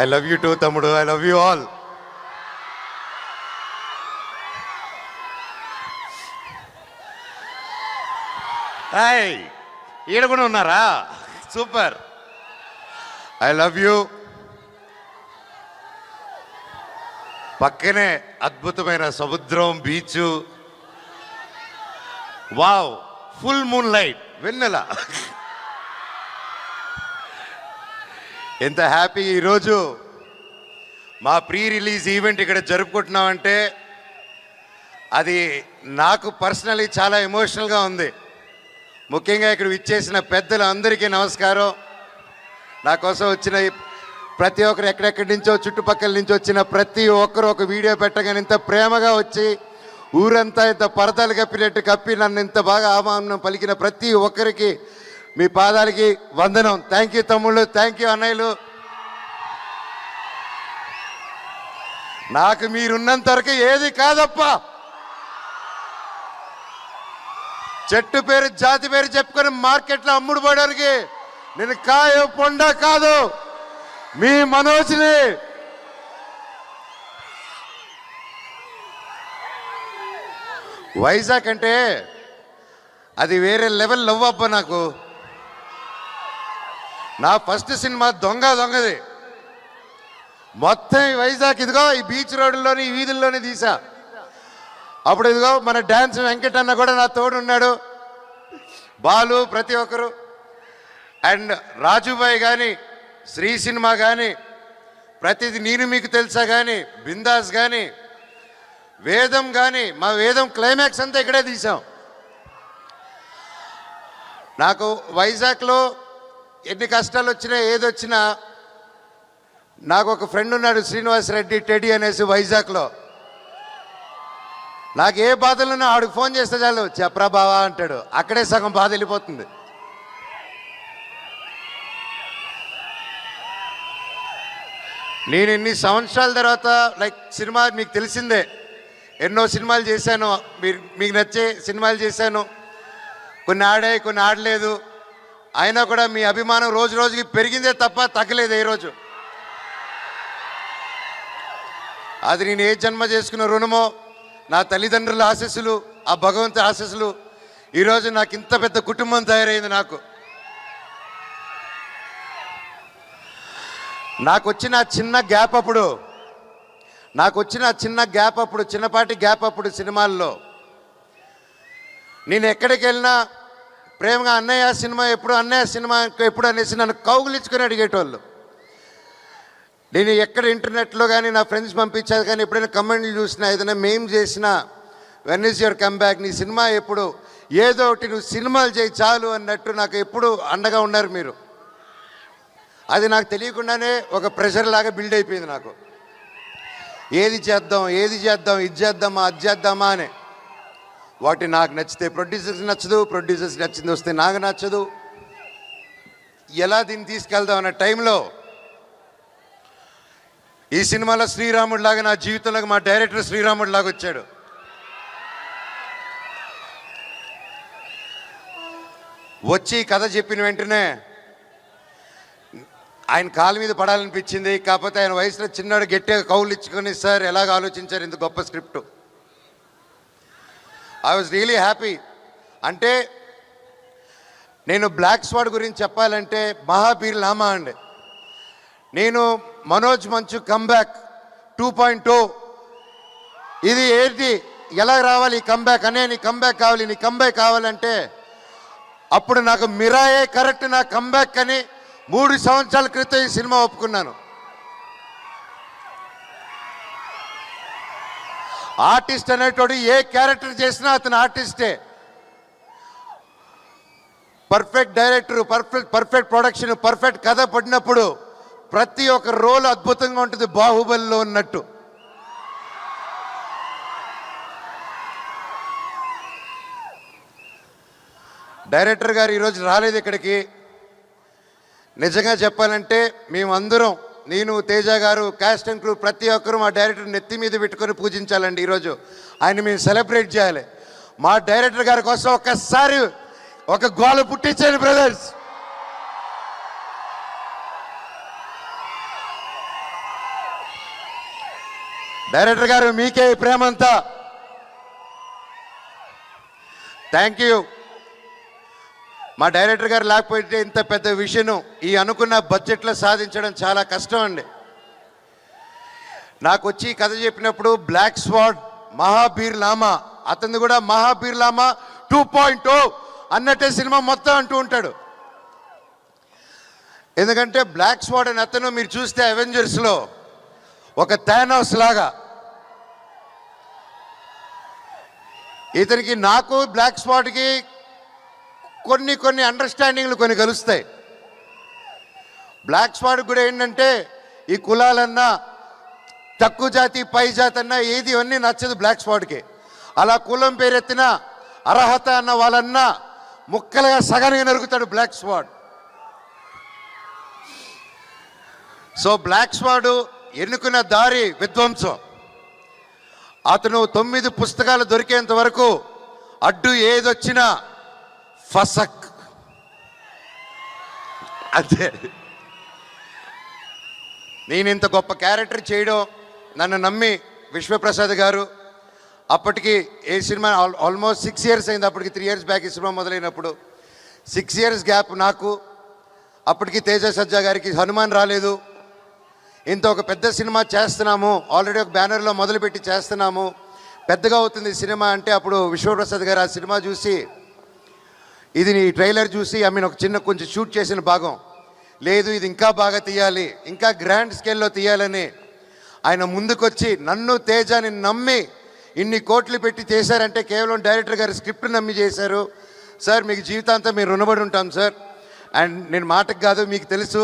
I love you too తమ్ముడు I love you all hi ఈడ కూడా ఉన్నారా? సూపర్ ఐ లవ్ యూ పక్కనే అద్భుతమైన సముద్రం beach wow full moon light వెన్నెల. ఎంత హ్యాపీ ఈరోజు. మా ప్రీ రిలీజ్ ఈవెంట్ ఇక్కడ జరుపుకుంటున్నామంటే అది నాకు పర్సనలీ చాలా ఎమోషనల్గా ఉంది. ముఖ్యంగా ఇక్కడ విచ్చేసిన పెద్దలు అందరికీ నమస్కారం. నా కోసం వచ్చిన ప్రతి ఒక్కరు ఎక్కడెక్కడి నుంచో చుట్టుపక్కల నుంచి వచ్చిన ప్రతి ఒక్కరు ఒక వీడియో పెట్టగానే ఇంత ప్రేమగా వచ్చి ఊరంతా ఇంత పరదాలు కప్పినట్టు కప్పి నన్ను ఇంత బాగా ఆహ్వానం పలికిన ప్రతి ఒక్కరికి మీ పాదాలకి వందనం. థ్యాంక్ యూ తమ్ముళ్ళు. థ్యాంక్ యూ అన్నయ్యలు. నాకు మీరున్నంత వరకు ఏది కాదప్ప. చెట్టు పేరు జాతి పేరు చెప్పుకొని మార్కెట్లో అమ్ముడు పోవడానికి నేను కాయ పొండ కాదు. మీ మనోజ్ని వైజాగ్ అంటే అది వేరే లెవెల్ లవ్ అబ్బా నాకు. నా ఫస్ట్ సినిమా దొంగ దొంగది. మొత్తం ఈ వైజాగ్ ఇదిగో ఈ బీచ్ రోడ్లోని ఈ వీధుల్లోనే తీసా. అప్పుడు ఇదిగో మన డ్యాన్స్ వెంకట్ అన్న కూడా నా తోడు ఉన్నాడు. బాలు ప్రతి ఒక్కరు. అండ్ రాజుబాయ్ కానీ శ్రీ సినిమా కానీ ప్రతిది నేను మీకు తెలుసా కానీ బిందాస్ కానీ వేదం కానీ మా వేదం క్లైమాక్స్ అంతా ఇక్కడే తీసాం. నాకు వైజాగ్లో ఎన్ని కష్టాలు వచ్చినా ఏదొచ్చినా నాకు ఒక ఫ్రెండ్ ఉన్నాడు శ్రీనివాస్ రెడ్డి టెడీ అనేసి వైజాగ్లో. నాకు ఏ బాధలున్నా ఆడికి ఫోన్ చేస్తే చాలు చెప్పరా బావా అంటాడు. అక్కడే సగం బాధ వెళ్ళిపోతుంది. నేను ఇన్ని సంవత్సరాల తర్వాత లైక్ సినిమా మీకు తెలిసిందే. ఎన్నో సినిమాలు చేశాను. మీరు మీకు నచ్చే సినిమాలు చేశాను. కొన్ని ఆడాయి కొన్ని ఆడలేదు. అయినా కూడా మీ అభిమానం రోజు రోజుకి పెరిగిందే తప్ప తగ్గలేదు ఈరోజు. అది నేను ఏ జన్మ చేసుకున్న రుణమో నా తల్లిదండ్రుల ఆశస్సులు ఆ భగవంతు ఆశస్సులు ఈరోజు నాకు ఇంత పెద్ద కుటుంబం తయారైంది నాకు. నాకు వచ్చిన చిన్న గ్యాప్ అప్పుడు నాకు వచ్చిన చిన్న గ్యాప్ అప్పుడు చిన్నపాటి గ్యాప్ అప్పుడు సినిమాల్లో. నేను ఎక్కడికి వెళ్ళినా ప్రేమగా అన్నయ్య సినిమా ఎప్పుడు అన్నయ్య సినిమా ఎప్పుడు అనేసి నన్ను కౌగులించుకొని అడిగేటోళ్ళు. నేను ఎక్కడ ఇంటర్నెట్లో కానీ నా ఫ్రెండ్స్ పంపించారు కానీ ఎప్పుడైనా కమెంట్లు చూసినా ఏదైనా మేం చేసినా వెన్ ఇస్ యువర్ కమ్బ్యాక్ నీ సినిమా ఎప్పుడు? ఏదో ఒకటి నువ్వు సినిమాలు చేయి చాలు అన్నట్టు నాకు ఎప్పుడు అండగా ఉన్నారు మీరు. అది నాకు తెలియకుండానే ఒక ప్రెషర్ లాగా బిల్డ్ అయిపోయింది నాకు. ఏది చేద్దాం ఏది చేద్దాం ఇది చేద్దామా అది చేద్దామా అని. వాటి నాకు నచ్చితే ప్రొడ్యూసర్స్ నచ్చదు ప్రొడ్యూసర్స్ నచ్చింది వస్తే నాకు నచ్చదు. ఎలా దీన్ని తీసుకెళ్దాం అన్న టైంలో ఈ సినిమాలో శ్రీరాముడు లాగా నా జీవితంలోకి మా డైరెక్టర్ శ్రీరాముడు లాగా వచ్చాడు. వచ్చి కథ చెప్పిన వెంటనే ఆయన కాలు మీద పడాలనిపించింది కాకపోతే ఆయన వయసులో చిన్నాడు గట్టిగా కౌలు ఇచ్చుకొని సార్ ఎలాగ ఆలోచించారు? ఇంత గొప్ప script. I was really happy అంటే నేను బ్లాక్ స్వాడ్ గురించి చెప్పాలంటే మహాబీర్ లామా అండి. నేను మనోజ్ మంచు కమ్బ్యాక్ టూ పాయింట్ టూ ఇది ఏంటి? ఎలా రావాలి ఈ కంబ్యాక్ అనే నీ కంబ్యాక్ కావాలి నీ కంబ్యాక్ కావాలంటే అప్పుడు నాకు మిరాయే కరెక్ట్ నా కంబ్యాక్ అని మూడు సంవత్సరాల క్రితం ఈ సినిమా ఒప్పుకున్నాను. ఆర్టిస్ట్ అనేటోడు ఏ క్యారెక్టర్ చేసినా అతను ఆర్టిస్టే. Perfect director perfect perfect production perfect కథ పడినప్పుడు ప్రతి ఒక్క రోల్ అద్భుతంగా ఉంటుంది బాహుబలిలో ఉన్నట్టు. డైరెక్టర్ గారు ఈరోజు రాలేదు ఇక్కడికి. నిజంగా చెప్పాలంటే మేమందరం నేను తేజ గారు క్యాస్ట్ అండ్ క్రూ ప్రతి ఒక్కరూ మా డైరెక్టర్ నెత్తి మీద పెట్టుకొని పూజించాలండి ఈరోజు. ఆయన మేము సెలబ్రేట్ చేయాలి. మా డైరెక్టర్ గారి కోసం ఒక్కసారి ఒక గోల పుట్టించండి బ్రదర్స్ డైరెక్టర్ గారు మీకే ప్రేమంతా థ్యాంక్ యూ మా డైరెక్టర్ గారు లేకపోతే ఇంత పెద్ద విషయం ఈ అనుకున్న బడ్జెట్లో సాధించడం చాలా కష్టం అండి. నాకు వచ్చి కథ చెప్పినప్పుడు బ్లాక్ స్వాడ్ మహాబీర్ లామా అతను కూడా మహాబీర్ లామా టూ పాయింట్ అన్నట్టే సినిమా మొత్తం అంటూ ఉంటాడు. ఎందుకంటే బ్లాక్ స్వాడ్ అని అతను మీరు చూస్తే అవెంజర్స్లో ఒక థానోస్ లాగా. ఇతనికి నాకు బ్లాక్ స్పాట్కి కొన్ని కొన్ని అండర్స్టాండింగ్లు కొన్ని కలుస్తాయి. బ్లాక్ స్పాట్ కూడా ఏంటంటే ఈ కులాలన్నా తక్కువ జాతి పై జాతి అన్నా ఏది అన్నీ నచ్చదు బ్లాక్ స్పాట్కి అలా కులం పేరెత్తిన అర్హత అన్న వాళ్ళన్నా ముక్కలుగా సగనుగా నరుగుతాడు black spot so black spot ఎన్నుకున్న దారి విధ్వంసం. అతను తొమ్మిది పుస్తకాలు దొరికేంత వరకు అడ్డు ఏదొచ్చినా ఫసక్. అంతే నేను ఇంత గొప్ప క్యారెక్టర్ చేయడం నన్ను నమ్మి విశ్వప్రసాద్ గారు అప్పటికి ఏ సినిమా ఆల్- ఆల్మోస్ట్ సిక్స్ ఇయర్స్ అయింది అప్పటికి త్రీ ఇయర్స్ బ్యాక్ ఈ సినిమా మొదలైనప్పుడు. సిక్స్ ఇయర్స్ గ్యాప్ నాకు. అప్పటికి తేజ సజ్జా గారికి హనుమాన్ రాలేదు. ఇంత ఒక పెద్ద సినిమా చేస్తున్నాము ఆల్రెడీ ఒక బ్యానర్లో మొదలుపెట్టి చేస్తున్నాము. పెద్దగా అవుతుంది సినిమా అంటే అప్పుడు విశ్వప్రసాద్ గారు ఆ సినిమా చూసి ఇది నీ ట్రైలర్ చూసి ఐ మీన్ ఒక చిన్న కొంచెం షూట్ చేసిన భాగం. లేదు ఇది ఇంకా బాగా తీయాలి ఇంకా గ్రాండ్ స్కేల్లో తీయాలని. ఆయన ముందుకొచ్చి నన్ను తేజాని నమ్మి ఇన్ని కోట్లు పెట్టి చేశారంటే కేవలం డైరెక్టర్ గారి స్క్రిప్ట్ నమ్మి చేశారు. సార్ మీకు జీవితాంతం మీరు రుణపడి ఉంటాం సార్. అండ్ నేను మాటకు కాదు మీకు తెలుసు.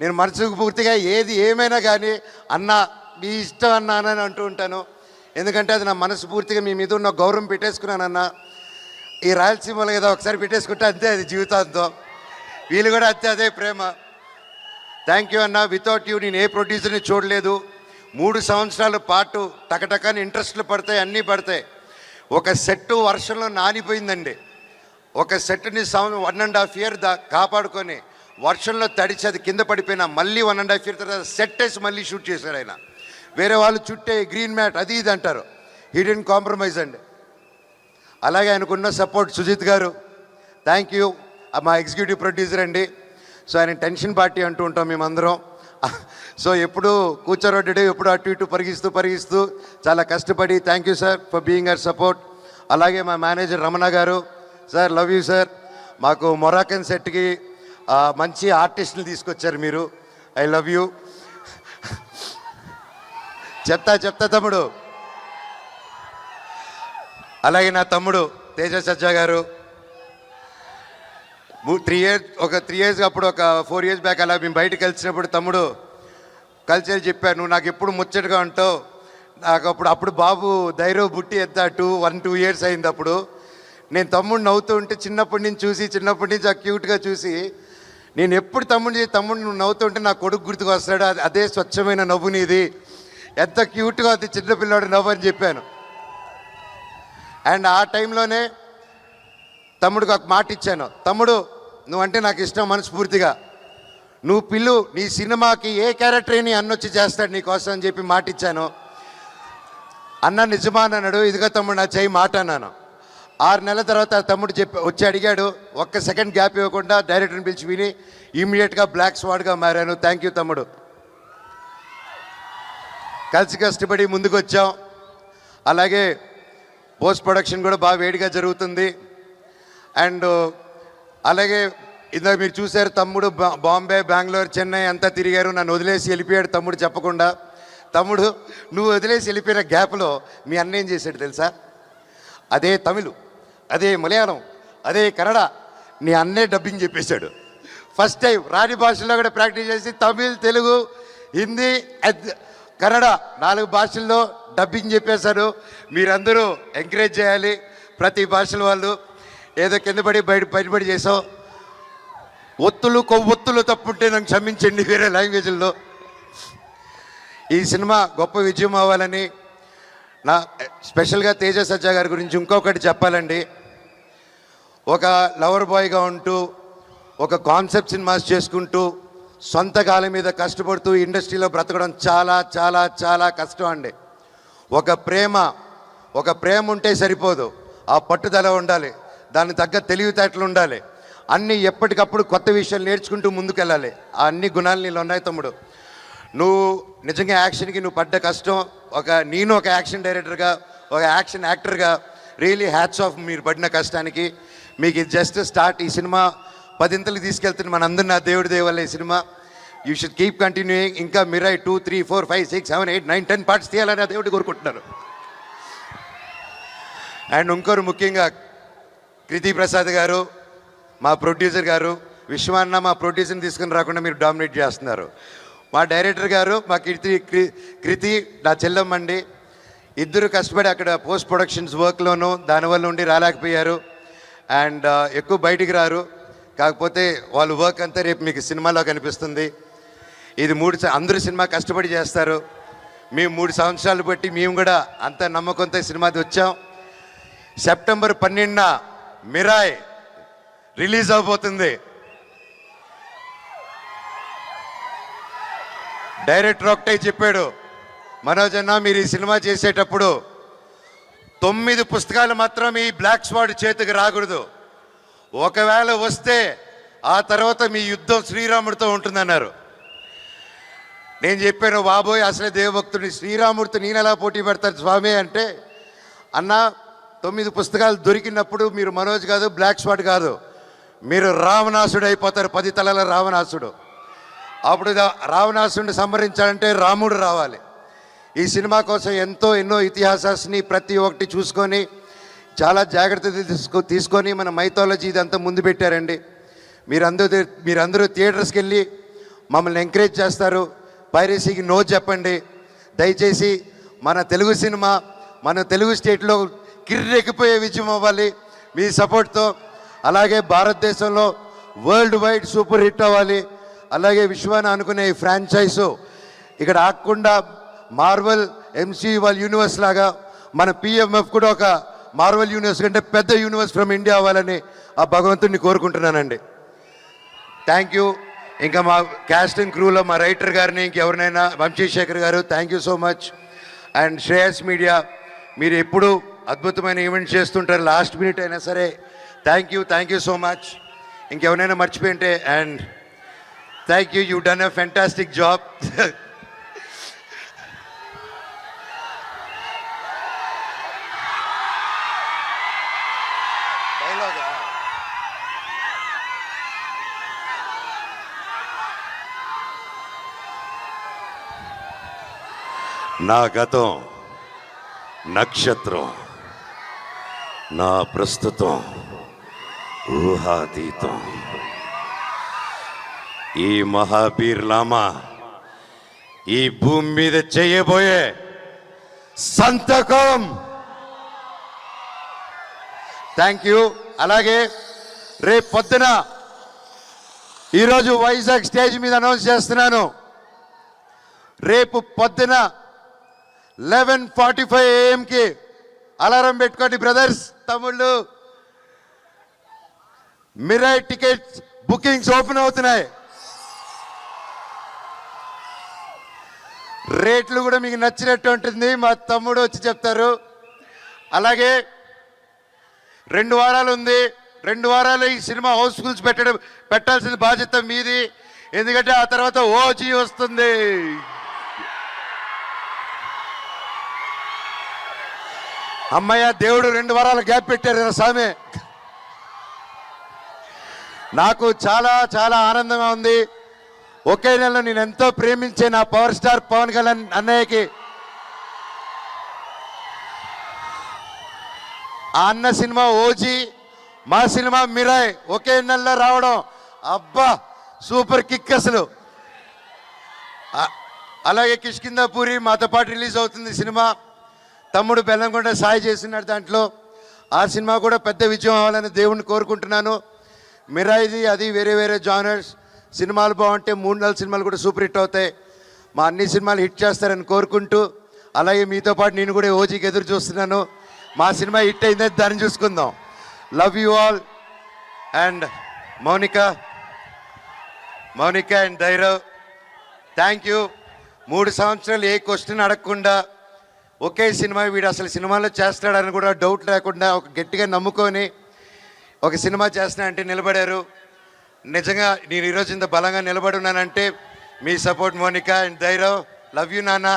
నేను మనసుకు పూర్తిగా ఏది ఏమైనా కానీ అన్న మీ ఇష్టం అన్నా అని అంటూ ఉంటాను. ఎందుకంటే అది నా మనసు పూర్తిగా మీ మీద ఉన్న గౌరవం పెట్టేసుకున్నానన్నా ఈ రాయలసీమలో ఏదో ఒకసారి పెట్టేసుకుంటే అంతే అది జీవితాంతం. వీళ్ళు కూడా అంతే అదే ప్రేమ. థ్యాంక్ యూ అన్న. వితౌట్ యూ నేను ఏ ప్రొడ్యూసర్ని చూడలేదు. మూడు సంవత్సరాల పాటు టకటకని ఇంట్రెస్ట్లు పడతాయి అన్నీ పడతాయి. ఒక సెట్ వర్షంలో నానిపోయిందండి. ఒక సెట్ని some one and half year దా కాపాడుకొని వర్షంలో తడిచి అది కింద పడిపోయినా మళ్ళీ వన్ అండ్ హాఫ్ ఇయర్ తర్వాత సెట్ వేసి మళ్ళీ షూట్ చేశాడు ఆయన. వేరే వాళ్ళు చుట్టే గ్రీన్ మ్యాట్ అది ఇది అంటారు. హిడెన్ కాంప్రమైజ్ అండి. అలాగే ఆయనకున్న సపోర్ట్ సుజిత్ గారు. థ్యాంక్ యూ మా ఎగ్జిక్యూటివ్ ప్రొడ్యూసర్ అండి. సో ఆయన టెన్షన్ పార్టీ అంటూ ఉంటాం మేమందరం. సో ఎప్పుడు కూర్చోరొడ్డి ఎప్పుడు అటు ఇటు పరిగిస్తూ పరిగిస్తూ చాలా కష్టపడి thank you sir for being our support అలాగే మా మేనేజర్ రమణ గారు సార్ లవ్ యూ సార్ మాకు మొరాకన్ సెట్కి మంచి ఆర్టిస్టులు తీసుకొచ్చారు మీరు. ఐ లవ్ యూ చెప్తా చెప్తా తమ్ముడు. అలాగే నా తమ్ముడు తేజ సజ్జా గారు. త్రీ ఇయర్స్ ఒక త్రీ ఇయర్స్ అప్పుడు ఒక ఫోర్ ఇయర్స్ బ్యాక్ అలా మేము బయటకు కలిసినప్పుడు తమ్ముడు కలిసి చెప్పాను నువ్వు నాకు ఎప్పుడు ముచ్చటగా ఉంటావు? నాకు అప్పుడు అప్పుడు బాబు ధైర్యం బుట్టి ఎత్తా టూ వన్ టూ ఇయర్స్ అయింది అప్పుడు. నేను తమ్ముడు నవ్వుతూ ఉంటే చిన్నప్పటి నుంచి చూసి చిన్నప్పటి నుంచి ఆ క్యూట్గా చూసి నేను ఎప్పుడు తమ్ముడిని తమ్ముడు నువ్వు నవ్వుతుంటే నా కొడుకు గుర్తుకు వస్తాడు అది- అదే స్వచ్ఛమైన నవ్వు నీది. ఎంత క్యూట్గా అది చిన్నపిల్లాడు నవ్వు అని చెప్పాను. అండ్ ఆ టైంలోనే తమ్ముడికి ఒక మాట ఇచ్చాను. తమ్ముడు నువ్వంటే నాకు ఇష్టం మనస్ఫూర్తిగా. నువ్వు పిల్లు నీ సినిమాకి ఏ క్యారెక్టర్ని అన్నొచ్చి చేస్తాడు నీకోసం అని చెప్పి మాట ఇచ్చాను. అన్న నిజమానన్నాడు అన్నాడు. ఇదిగో తమ్ముడు నా చేయి మాట అన్నాను. ఆరు నెలల తర్వాత తమ్ముడు చెప్పి వచ్చి అడిగాడు. ఒక్క సెకండ్ గ్యాప్ ఇవ్వకుండా డైరెక్టర్ని పిలిచి విని ఇమీడియట్గా బ్లాక్ స్వాడ్గా మారాను. థ్యాంక్ యూ తమ్ముడు. కలిసి కష్టపడి ముందుకు వచ్చాం అలాగే పోస్ట్ ప్రొడక్షన్ కూడా బాగా వేడిగా జరుగుతుంది. అండ్ uh, అలాగే ఇందాక మీరు చూశారు తమ్ముడు బా- బాంబే బెంగళూరు చెన్నై అంతా తిరిగారు. నన్ను వదిలేసి వెళ్ళిపోయాడు తమ్ముడు చెప్పకుండా. తమ్ముడు నువ్వు వదిలేసి వెళ్ళిపోయిన గ్యాప్లో మీ అన్న ఏం చేశాడు తెలుసా? అదే తమిళ్ అదే మలయాళం అదే కన్నడ నీ అన్నే డబ్బింగ్ చెప్పేశాడు. ఫస్ట్ టైం రాణి భాషల్లో కూడా ప్రాక్టీస్ చేసి తమిళ్ తెలుగు హిందీ కన్నడ నాలుగు భాషల్లో డబ్బింగ్ చెప్పేశారు మీరందరూ ఎంకరేజ్ చేయాలి. ప్రతి భాషల వాళ్ళు ఏదో కింద పడి బయట బయటపడి చేసాం ఒత్తులు కొవ్వొత్తులు తప్పుంటే నాకు క్షమించండి వేరే లాంగ్వేజ్లో. ఈ సినిమా గొప్ప విజయం అవ్వాలని నా స్పెషల్గా తేజ సజ్జా గారి గురించి ఇంకొకటి చెప్పాలండి. ఒక లవర్ బాయ్గా ఉంటూ ఒక కాన్సెప్ట్ సినిమాస్ చేసుకుంటూ సొంత కాలం మీద కష్టపడుతూ ఇండస్ట్రీలో బ్రతకడం చాలా చాలా చాలా కష్టం అండి. ఒక ప్రేమ ఒక ప్రేమ ఉంటే సరిపోదు. ఆ పట్టుదల ఉండాలి. దాని తగ్గ తెలివితేటలు ఉండాలి. అన్నీ ఎప్పటికప్పుడు కొత్త విషయాలు నేర్చుకుంటూ ముందుకెళ్ళాలి. ఆ అన్ని గుణాలు నీళ్ళు ఉన్నాయి తమ్ముడు. నువ్వు నిజంగా యాక్షన్కి నువ్వు పడ్డ కష్టం ఒక నేను ఒక యాక్షన్ డైరెక్టర్గా ఒక యాక్షన్ యాక్టర్గా రియలీ హ్యాట్స్ ఆఫ్ మీరు పడిన కష్టానికి మీకు ఇది జస్ట్ స్టార్ట్ ఈ సినిమా. పదింతలు తీసుకెళ్తున్న మన అందరి నా దేవుడి దేవాలయ ఈ cinema you should keep continuing ఇంకా Mirai two three four five six seven eight nine ten parts తీయాలని ఆ దేవుడి కోరుకుంటున్నారు. అండ్ ఇంకోరు ముఖ్యంగా కృతి ప్రసాద్ గారు మా ప్రొడ్యూసర్ గారు విశ్వాన్న మా ప్రొడ్యూసర్ని తీసుకుని రాకుండా మీరు డామినేట్ చేస్తున్నారు. మా డైరెక్టర్ గారు మా కీర్తి కృతి నా చెల్లమ్మండి ఇద్దరు కష్టపడి అక్కడ పోస్ట్ ప్రొడక్షన్స్ వర్క్లోనూ దానివల్ల ఉండి రాలేకపోయారు. అండ్ uh, ఎక్కువ బయటికి రారు. కాకపోతే వాళ్ళ వర్క్ అంతా రేపు మీకు సినిమాలో కనిపిస్తుంది. ఇది మూడు అందరూ సినిమా కష్టపడి చేస్తారు. మేము మూడు సంవత్సరాలు బట్టి మేము కూడా అంత నమ్మకంతో సినిమాది వచ్చాం. సెప్టెంబర్ పన్నెండున మిరాయ్ రిలీజ్ అవబోతుంది. డైరెక్టర్ ఒకటే చెప్పాడు మనోజ్ అన్న మీరు ఈ సినిమా చేసేటప్పుడు తొమ్మిది పుస్తకాలు మాత్రం ఈ బ్లాక్ స్వాడ్ చేతికి రాకూడదు. ఒకవేళ వస్తే ఆ తర్వాత మీ యుద్ధం శ్రీరాముడితో ఉంటుందన్నారు. నేను చెప్పాను బాబోయ్ అసలే దేవభక్తుడిని శ్రీరాముడితో నేను ఎలా పోటీ పెడతాను స్వామి? అంటే అన్న తొమ్మిది పుస్తకాలు దొరికినప్పుడు మీరు మనోజ్ కాదు బ్లాక్ స్పాట్ కాదు. మీరు రావణాసుడు అయిపోతారు పది తలల రావణాసుడు. అప్పుడు రావణాసుడిని సంహరించాలంటే రాముడు రావాలి. ఈ సినిమా కోసం ఎంతో ఎన్నో ఇతిహాసాన్ని ప్రతి ఒక్కటి చూసుకొని చాలా జాగ్రత్త తీసుకో తీసుకొని మన మైథాలజీ ఇదంతా ముందు పెట్టారండి. మీరందరూ మీరందరూ థియేటర్స్కి వెళ్ళి మమ్మల్ని ఎంకరేజ్ చేస్తారు. పైరసీకి నో చెప్పండి. దయచేసి మన తెలుగు సినిమా మన తెలుగు స్టేట్లో కిర్రెక్కిపోయే విజయం అవ్వాలి. మీ సపోర్ట్తో. అలాగే భారతదేశంలో వరల్డ్ వైడ్ సూపర్ హిట్ అవ్వాలి. అలాగే విశ్వాన్ని అనుకునే ఈ ఫ్రాంచైజు ఇక్కడ ఆగకుండా మార్వల్ ఎంసీ వాళ్ళ యూనివర్స్ లాగా మన పిఎంఎఫ్ కూడా ఒక మార్వల్ యూనివర్స్ కంటే పెద్ద యూనివర్స్ ఫ్రమ్ ఇండియా అవ్వాలని ఆ భగవంతుడిని కోరుకుంటున్నానండి. థ్యాంక్ యూ ఇంకా మా క్యాస్టింగ్ క్రూలో మా రైటర్ గారిని ఇంకెవరినైనా వంశీశేఖర్ గారు thank you so much and Shreyas media మీరు ఎప్పుడు అద్భుతమైన ఈవెంట్ చేస్తుంటారు. లాస్ట్ మినిట్ అయినా సరే thank you thank you so much ఇంకెవరైనా మర్చిపోయింటే and thank you you done a fantastic job నా గతం నక్షత్రం నా ప్రస్తుతం ఊహాతీతం. ఈ మహాబీర్ లామా ఈ భూమి మీద చేయబోయే సంతకం. థ్యాంక్ యూ అలాగే రేపు పొద్దున ఈరోజు వైజాగ్ స్టేజ్ మీద అనౌన్స్ చేస్తున్నాను. రేపు పొద్దున లెవెన్ ఫార్టీ ఫైవ్ ఏఎంకి అలారం పెట్టుకోండి బ్రదర్స్ తమ్ముళ్ళు. మిరాయ్ టికెట్స్ బుకింగ్స్ ఓపెన్ అవుతున్నాయి. రేట్లు కూడా మీకు నచ్చినట్టు ఉంటుంది మా తమ్ముడు వచ్చి చెప్తారు. అలాగే రెండు వారాలు ఉంది. రెండు వారాలు ఈ సినిమా హౌస్ఫుల్స్ పెట్టడం పెట్టాల్సిన బాధ్యత మీది. ఎందుకంటే ఆ తర్వాత ఓజీ వస్తుంది. అమ్మయ్య దేవుడు రెండు వారాలు గ్యాప్ పెట్టారు కదా స్వామి. నాకు చాలా చాలా ఆనందంగా ఉంది. ఒకే నెలలో నేను ఎంతో ప్రేమించే నా పవర్ స్టార్ పవన్ కళ్యాణ్ అన్నయ్యకి. ఆ అన్న సినిమా ఓజీ మా సినిమా మిరాయ్ ఒకే నెలలో రావడం. అబ్బా సూపర్ కిక్ అసలు. అలాగే కిష్కిందాపూరి మాతో పాటు రిలీజ్ అవుతుంది సినిమా. తమ్ముడు బెల్లంకొండ సాయి చేస్తున్నాడు దాంట్లో. ఆ సినిమా కూడా పెద్ద విజయం అవ్వాలని దేవుణ్ణి కోరుకుంటున్నాను. మిరాయిది అది వేరే వేరే జానర్స్. సినిమాలు బాగుంటే మూడు నెలల సినిమాలు కూడా సూపర్ హిట్ అవుతాయి. మా అన్ని సినిమాలు హిట్ చేస్తారని కోరుకుంటూ అలాగే మీతో పాటు నేను కూడా ఓజీకి ఎదురు చూస్తున్నాను. మా సినిమా హిట్ అయిందని దాన్ని చూసుకుందాం. Love you all and Mounika Mounika and Dhairav thank you మూడు సంవత్సరాలు ఏ క్వశ్చన్ అడగకుండా ఒకే సినిమా వీడు అసలు సినిమాలో చేస్తాడని కూడా డౌట్ లేకుండా ఒక గట్టిగా నమ్ముకొని ఒక సినిమా చేస్తున్నా అంటే నిలబడారు. నిజంగా నేను ఈరోజు ఇంత బలంగా నిలబడి ఉన్నానంటే మీ సపోర్ట్ మోనికా అండ్ ధైర్యం లవ్ యూ నాన్న.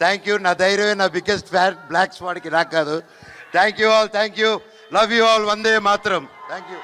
థ్యాంక్ యూ నా ధైర్యమే నా బిగ్గెస్ట్ ఫ్యాన్ బ్లాక్ స్వాడ్కి నాకు కాదు. Thank you all thank you love you all వందే మాత్రం. Thank you